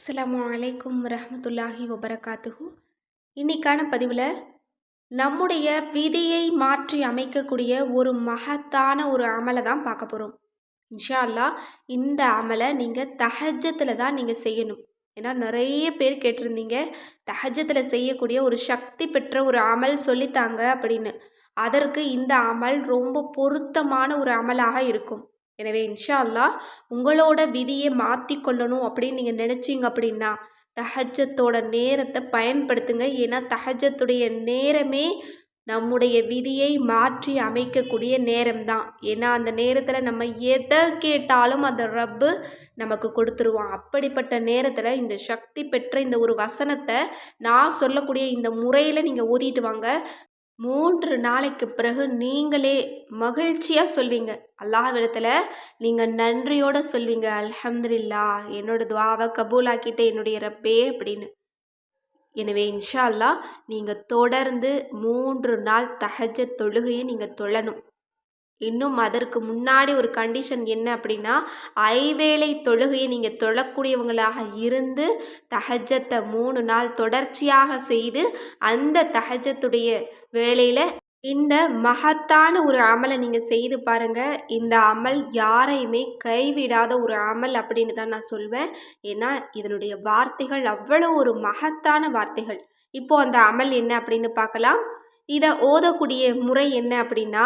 அஸ்லாம் அலைக்கும் ரஹமத்துல்லாஹி வபரகாத்துஹு. இன்னைக்கான பதிவில் நம்முடைய விதியை மாற்றி அமைக்கக்கூடிய ஒரு மகத்தான ஒரு அமலை தான் பார்க்க போகிறோம் இன்ஷா அல்லாஹ் இந்த அமலை நீங்கள் தஹஜத்தில் தான் நீங்கள் செய்யணும். ஏன்னா நிறைய பேர் கேட்டிருந்தீங்க தஹஜத்தில் செய்யக்கூடிய ஒரு சக்தி பெற்ற ஒரு அமல் சொல்லித்தாங்க அப்படின்னு. அதற்கு இந்த அமல் ரொம்ப பொருத்தமான ஒரு அமலாக இருக்கும். எனவே இன்ஷா அல்லா உங்களோட விதியை மாற்றி கொள்ளணும் அப்படின்னு நீங்கள் நினச்சிங்க அப்படின்னா தஹஜத்தோட நேரத்தை பயன்படுத்துங்க. ஏன்னா தஹஜத்துடைய நேரமே நம்முடைய விதியை மாற்றி அமைக்கக்கூடிய நேரம்தான். ஏன்னா அந்த நேரத்தில் நம்ம எதை கேட்டாலும் அந்த ரப்பு நமக்கு கொடுத்துருவான். அப்படிப்பட்ட நேரத்தில் இந்த சக்தி பெற்ற இந்த ஒரு வசனத்தை நான் சொல்லக்கூடிய இந்த முறையில் நீங்கள் ஓதிட்டு வாங்க. மூன்று நாளைக்கு பிறகு நீங்களே மகிழ்ச்சியாக சொல்வீங்க. அல்லாஹ்விடத்தில் நீங்கள் நன்றியோடு சொல்வீங்க. அல்ஹம்துலில்லா என்னோட துவாவை கபூலாக்கிட்டு என்னுடைய ரப்பே அப்படின்னு. எனவே இன்ஷா அல்லாஹ் நீங்கள் தொடர்ந்து மூன்று நாள் தகஜ தொழுகையை நீங்கள் தொழணும். இன்னும் அதற்கு முன்னாடி ஒரு கண்டிஷன் என்ன அப்படின்னா ஐவேளை தொழுகையை நீங்கள் தொழக்கூடியவங்களாக இருந்து தஹஜத்தை மூணு நாள் தொடர்ச்சியாக செய்து அந்த தஹஜத்துடைய வேலையில் இந்த மகத்தான ஒரு அமலை நீங்கள் செய்து பாருங்கள் இந்த அமல் யாரையுமே கைவிடாத ஒரு அமல் அப்படின்னு தான் நான் சொல்வேன். ஏன்னா இதனுடைய வார்த்தைகள் அவ்வளோ ஒரு மகத்தான வார்த்தைகள். இப்போது அந்த அமல் என்ன அப்படின்னு பார்க்கலாம். இதை ஓதக்கூடிய முறை என்ன அப்படின்னா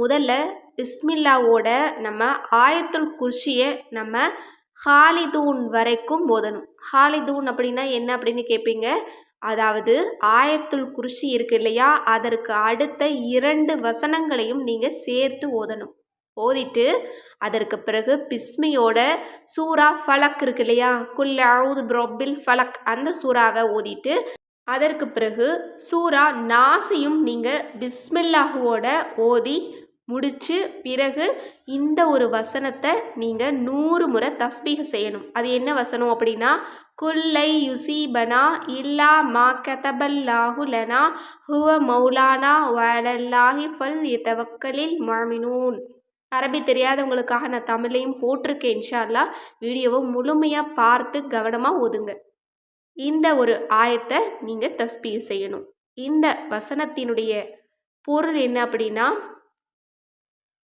முதல்ல பிஸ்மில்லாவோட நம்ம ஆயத்துல் குர்ஷியை நம்ம ஹாலிதூன் வரைக்கும் ஓதணும். ஹாலிதூன் அப்படின்னா என்ன அப்படின்னு கேட்பீங்க அதாவது ஆயத்துல் குருஷி இருக்கு இல்லையா? அதற்கு அடுத்த இரண்டு வசனங்களையும் நீங்கள் சேர்த்து ஓதணும். ஓதிட்டு அதற்கு பிறகு பிஸ்மியோட சூரா ஃபலக் இருக்கு இல்லையா? குல் அவுது ப்ரொபில் ஃபலக் அந்த சூறாவை ஓதிட்டு அதற்கு பிறகு சூரா நாசியும் நீங்கள் பிஸ்மில்லாஹுவோட ஓதி முடித்து பிறகு இந்த ஒரு வசனத்தை நீங்கள் நூறு முறை தஸ்பீக செய்யணும். அது என்ன வசனம் அப்படின்னா குல்லை யுசீபனா இல்லா மா கதபல்லாஹுலனா ஹுவ மௌலானா வலல்லாஹி ஃபல் இத்தவக்கலில் மாமினூன் அரபி தெரியாதவங்களுக்காக நான் தமிழையும் போட்டிருக்கேன் இன்ஷால்லா வீடியோவை முழுமையாக பார்த்து கவனமாக ஓதுங்க. இந்த ஒரு ஆயத்தை நீங்கள் தஸ்பீக செய்யணும். இந்த வசனத்தினுடைய பொருள் என்ன அப்படின்னா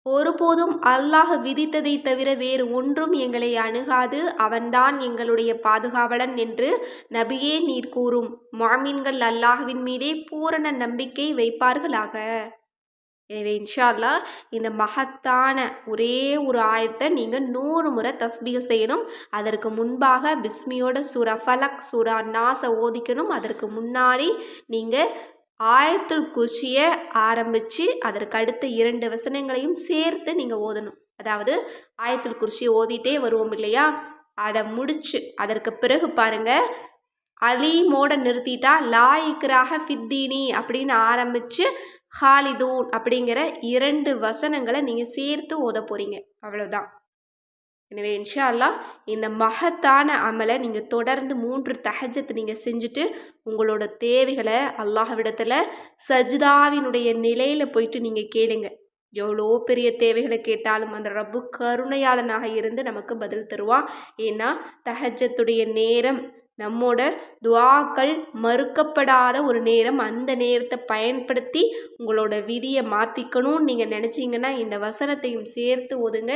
ஒருபோதும் அல்லாஹ் விதித்ததை தவிர வேறு ஒன்றும் எங்களை அணுகாது. அவன்தான் எங்களுடைய பாதுகாவலன் என்று நபியே நீர் கூறும். மாமீன்கள் அல்லாஹுவின் மீதே பூரண நம்பிக்கை வைப்பார்களாக. எனவே இன்ஷால்லா இந்த மகத்தான ஒரே ஒரு ஆயத்தை நீங்கள் நூறு முறை தஸ்பீக செய்யணும். அதற்கு முன்பாக பிஸ்மியோட சூரா ஃபலக் சூரா நாசை ஓதிக்கணும். அதற்கு முன்னாடி நீங்கள் ஆயத்துல் குஷியை ஆரம்பித்து அதற்கு அடுத்த இரண்டு வசனங்களையும் சேர்த்து நீங்கள் ஓதணும். அதாவது ஆயத்துல் குர்ஷியை ஓதிட்டே வருவோம் இல்லையா? அதை முடிச்சு அதற்கு பிறகு பாருங்கள் அலீமோட நிறுத்திட்டா லாயிக்ராக ஃபித்தீனி அப்படின்னு ஆரம்பித்து ஹாலிதூன் அப்படிங்கிற இரண்டு வசனங்களை நீங்கள் சேர்த்து ஓத போகிறீங்க அவ்வளோதான் எனவே இன்ஷா அல்லா இந்த மகத்தான அமலை நீங்கள் தொடர்ந்து மூன்று தகஜத்தை நீங்கள் செஞ்சுட்டு உங்களோட தேவைகளை அல்லாஹ்விடத்தில் சஜிதாவினுடைய நிலையில் போயிட்டு நீங்கள் கேளுங்க. எவ்வளோ பெரிய தேவைகளை கேட்டாலும் அந்த ரப்பு கருணையாளனாக இருந்து நமக்கு பதில் தருவான். ஏன்னா தகஜத்துடைய நேரம் நம்மோட துவாக்கள் மறுக்கப்படாத ஒரு நேரம் அந்த நேரத்தை பயன்படுத்தி உங்களோட விதியை மாற்றிக்கணும்னு நீங்கள் நினச்சிங்கன்னா இந்த வசனத்தையும் சேர்த்து ஒதுங்க.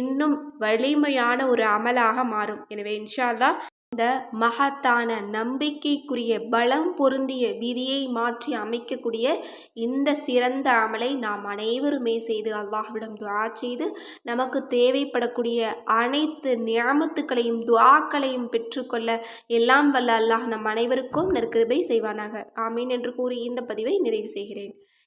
இன்னும் வலிமையான ஒரு அமலாக மாறும். எனவே இன்ஷால்லா இந்த மகத்தான நம்பிக்கைக்குரிய பலம் பொருந்திய விதியை மாற்றி அமைக்கக்கூடிய இந்த சிறந்த அமலை நாம் அனைவருமே செய்து அல்லாஹ்விடம் துவா செய்து நமக்கு தேவைப்படக்கூடிய அனைத்து நியமத்துக்களையும் துவாக்களையும் பெற்றுக்கொள்ள எல்லாம் வல்ல அல்லாஹ் நம் அனைவருக்கும் நற்கிருபை செய்வானாக. ஆமீன் என்று கூறி இந்த பதிவை நிறைவு செய்கிறேன்.